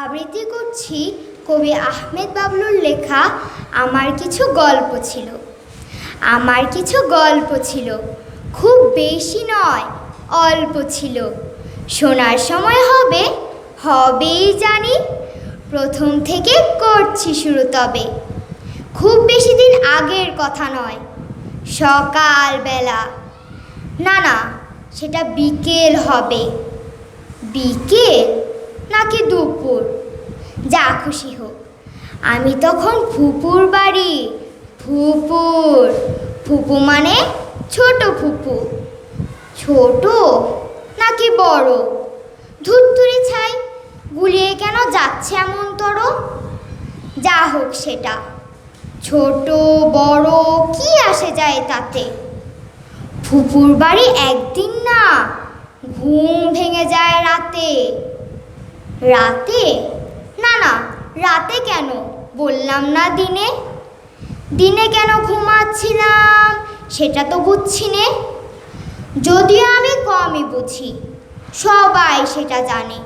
আবৃত্তি করছি কবি আহমেদ বাবলুর লেখা আমার কিছু গল্প ছিল। আমার কিছু গল্প ছিল। খুব বেশি নয়, অল্প ছিল। শোনার সময় হবে, হবেই জানি। প্রথম থেকে করছি শুরু তবে। খুব বেশি দিন আগের কথা নয়, সকালবেলা। না না, সেটা বিকেল হবে। বিকেল? নাকি দুপুর। যা খুশি হোক। আমি তখন ফুপুর বাড়ি। ফুপুর। ফুপু মানে ছোট ফুপু। ছোট নাকি বড়? ধুত্তুরি ছাই, গুলিয়ে কেন যাচ্ছে এমন তর যা হোক সেটা। ছোট, বড়, কি আসে যায় তাতে? ফুপুর বাড়ি একদিন না। ঘুম ভেঙে যায় রাতে। রাতে? না না, রাতে কেন? বললাম না দিনে। দিনে কেন ঘুমাচ্ছিলাম? সেটা তো বুঝছি নে। যদিও আমি কমই বুঝি, সবাই সেটা জানে।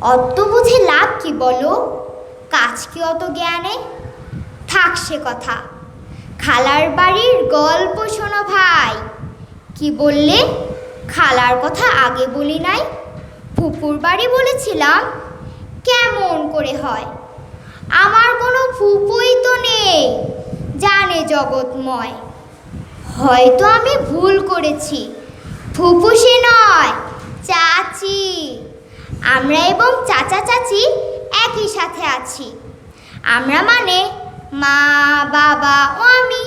অত বুঝে লাভ কি বলো? কাজ কি অত জ্ঞানে? থাক সে কথা। খালার বাড়ির গল্প শোনো ভাই। কি বললে? খালার কথা আগে বলি নাই। ফুপুর বাড়ি বলেছিলাম, কেমন করে হয়? আমার কোনো ফুপুই তো নেই, জানে জগৎময়। হয়তো আমি ভুল করেছি। ফুপু সে নয়, চাচি। আমরা এবং চাচা চাচি একই সাথে আছি। আমরা মানে মা, বাবা ও আমি।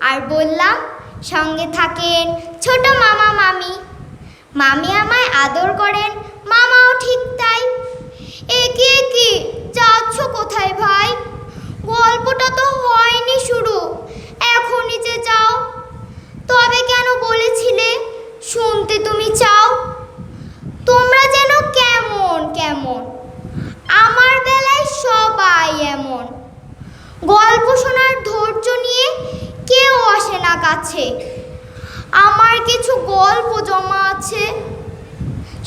আর বললাম, সঙ্গে থাকেন ছোট মামা মামি। মামি আদর করেন। মামাও ঠিক তাই। একে কি যাচ্ছ কোথায় ভাই? গল্পটা তো হয়নি শুরু। এখনই যে যাও। তবে কেন বলেছিলে? শুনতে তুমি চাও। তোমরা যেন কেমন কেমন। আমার বেলায় সবাই এমন। গল্প শোনার ধৈর্য নিয়ে কেউ আসে না কাছে। আমার কিছু গল্প